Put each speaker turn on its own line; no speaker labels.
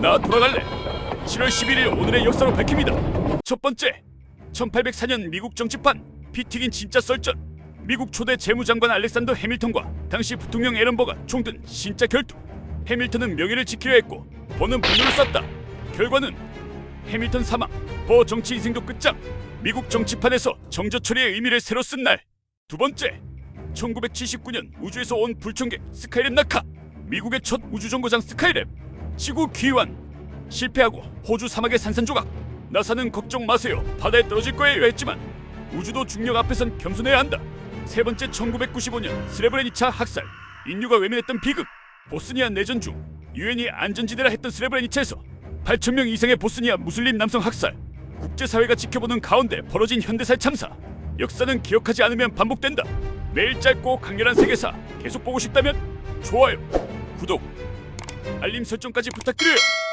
나 돌아갈래. 7월 11일 오늘의 역사로 밝힙니다. 첫 번째, 1804년 미국 정치판 피 튀긴 진짜 썰전. 미국 초대 재무장관 알렉산더 해밀턴과 당시 부통령 에런버가 총든 진짜 결투. 해밀턴은 명예를 지키려 했고 버는 분노를 쐈다. 결과는 해밀턴 사망, 버 정치 인생도 끝장. 미국 정치판에서 정저 처리의 의미를 새로 쓴 날. 두 번째, 1979년 우주에서 온 불청객 스카이랩 낙하. 미국의 첫 우주정거장 스카이랩. 지구 귀환. 실패하고 호주 사막의 산산조각. 나사는 걱정 마세요. 바다에 떨어질 거예요 했지만 우주도 중력 앞에선 겸손해야 한다. 세 번째 1995년 스레브레니차 학살. 인류가 외면했던 비극. 보스니아 내전 중 유엔이 안전지대라 했던 스레브레니차에서 8천 명 이상의 보스니아 무슬림 남성 학살. 국제사회가 지켜보는 가운데 벌어진 현대사의 참사. 역사는 기억하지 않으면 반복된다. 매일 짧고 강렬한 세계사 계속 보고 싶다면 좋아요, 구독, 알림 설정까지 부탁드려요.